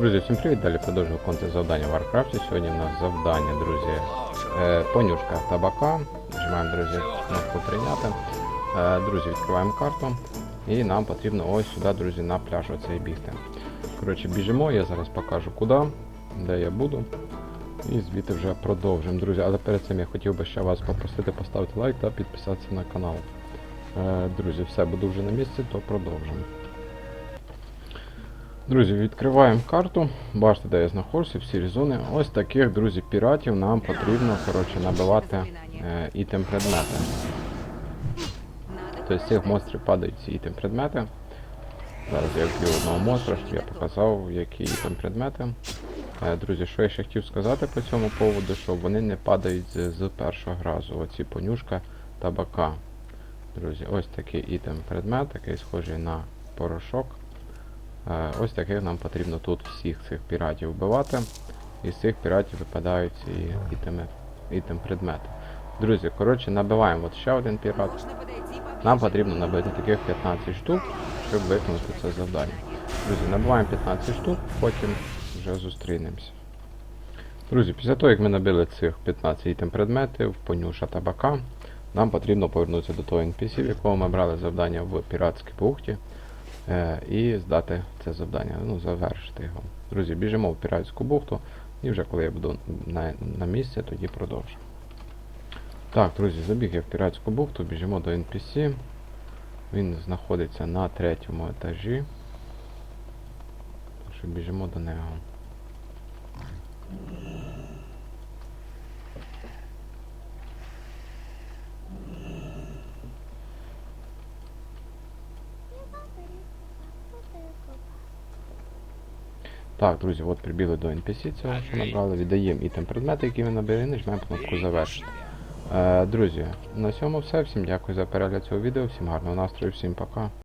Друзі, всім привіт! Далі продовжую контент завдання в Варкрафті. Сьогодні у нас завдання, друзі, е, понюшка табака. Нажимаємо, друзі, кнопку прийняти. Е, друзі, відкриваємо карту. І нам потрібно ось сюди, друзі, на пляж оцей бігти. Коротше, біжимо, я зараз покажу куди, де я буду. І звідти вже продовжимо, друзі. Але перед цим я хотів би ще вас попросити поставити лайк та підписатися на канал. Е, друзі, все, буду вже на місці, то продовжимо. Друзі, відкриваємо карту. Бачите, де я знаходжуся, всі зони. Ось таких, друзі, піратів нам потрібно коротше, набивати е, ітем предмети. Тобто з цих монстрів падають ці ітем предмети. Зараз я вб'ю одного монстра, щоб я показав, які ітем предмети. Е, друзі, що я ще хотів сказати по цьому поводу, що вони не падають з, з першого разу. Оці понюшка табака. Друзі, ось такий ітем предмет, такий схожий на порошок. Е, Ось таких нам потрібно тут всіх цих піратів вбивати. І з цих піратів випадають ці ітеми, ітем предмети. Друзі, коротше, набиваємо от ще один пірат. Нам потрібно набити таких 15 штук, щоб виконати це завдання. Друзі, набиваємо 15 штук, потім вже зустрінемося. Друзі, після того, як ми набили цих 15 ітем предметів, понюша табака, нам потрібно повернутися до того NPC, в якого ми брали завдання в піратській бухті. Е, і здати це завдання, ну, завершити його. Друзі, біжимо в піратську бухту, і вже коли я буду на, на місці, тоді продовжу. Так, друзі, забіг я в піратську бухту, біжимо до NPC. Він знаходиться на третьому етажі. Так що біжимо до нього. Так, друзі, от прибігли до NPC цього, що набрали, віддаємо ітем предмети, які ми набили, і нажмемо кнопку завершити. Е, друзі, на цьому все. Всім дякую за перегляд цього відео, всім гарного настрою, всім пока.